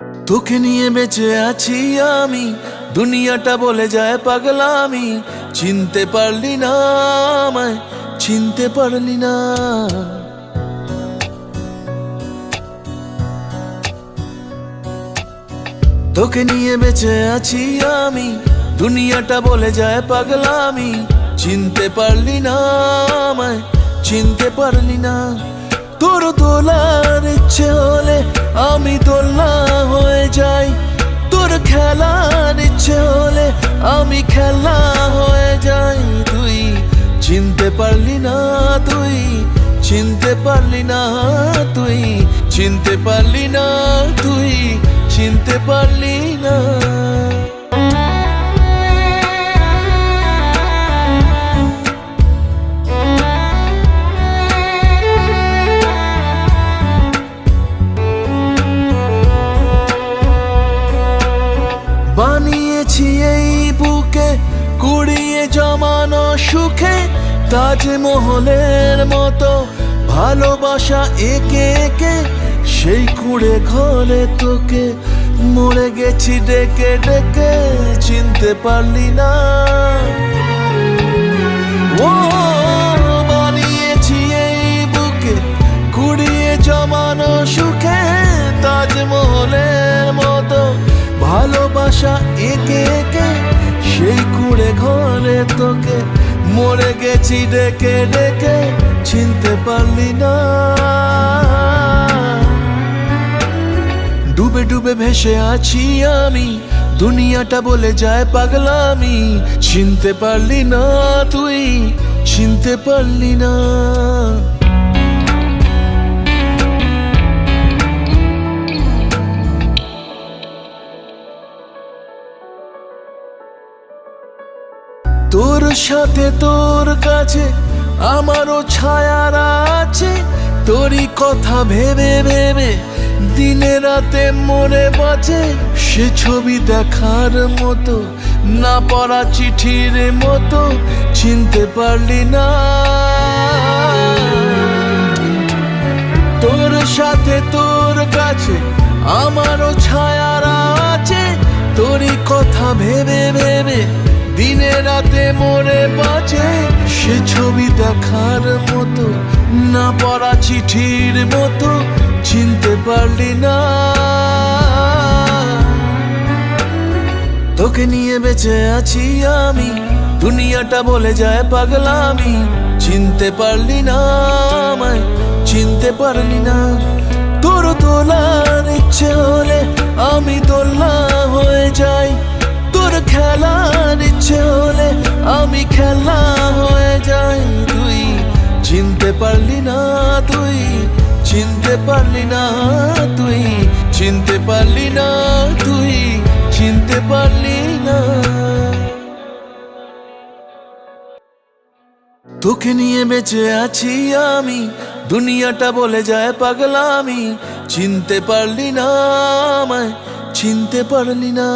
তোকে নিয়ে বেঁচে আছি আমি, দুনিয়াটা বলে যায় পাগলামি। চিনতে পারলি না আমায়, চিনতে পারলি না। তোকে নিয়ে বেঁচে আছি আমি, দুনিয়াটা বলে যায় পাগলামি। চিনতে পারলি না আমায়, চিনতে পারলি না। তোর দোলার ইচ্ছে হলে আমি তোর খেলার ইচ্ছে হলে আমি খেলা হয়ে যাই তুই। চিনতে পারলি না তুই, চিনতে পারলি না তুই, চিনতে পারলি না তুই, চিনতে পারলি না। জমানো সুখে তাজমহলের মতো ভালোবাসা একে একে সেই কুড়ে ঘরে তোকে মরে গেছি ডেকে ডেকে চিনতে পারলি না। বানিয়েছি এই বুকে কুড়িয়ে জমানো সুখে তাজমহলের মতো ভালোবাসা একে একে সেই কুড়ে ঘরে তোকে, মরে গেছি ডেকে ডেকে চিনতে পারলি না। ডুবে ডুবে ভেসে আছি আমি, দুনিয়াটা বলে যায় পাগলামি চিনতে পারলি না তুই চিনতে পারলি না। তোর সাথে তোর কাছে আমারও ছায়ার আছে। তোরই কথা ভেবে ভেবে দিনে রাতে মনে বাজে সে ছবি দেখার মতো, না পড়া চিঠির মতো চিনতে পারলি না। তোর সাথে তোর কাছে আমারও ছায়ারা আছে। তোরই কথা ভেবে ভেবে দিনে রাতে মরে বাজে সে ছবি দেখার মতো, না পড়া চিঠির মতো, চিনতে পারলি না। তোকে নিয়ে বেঁচে আছি আমি, দুনিয়াটা বলে যায় পাগলামি, চিনতে পারলি না আমায়, চিনতে পারলি না। তোর তোলার ইচ্ছে হলে আমি দোলনা আমি খেলা হয়ে যাই তুই। চিনতে পারলি না তুই, চিনতে পারলি না তুই, চিনতে পারলি না তুই, চিনতে পারলি না। তোকে নিয়ে বেঁচে আছি আমি, দুনিয়াটা বলে যায় পাগলামি। চিনতে পারলি না আমায়, চিনতে পারলি না।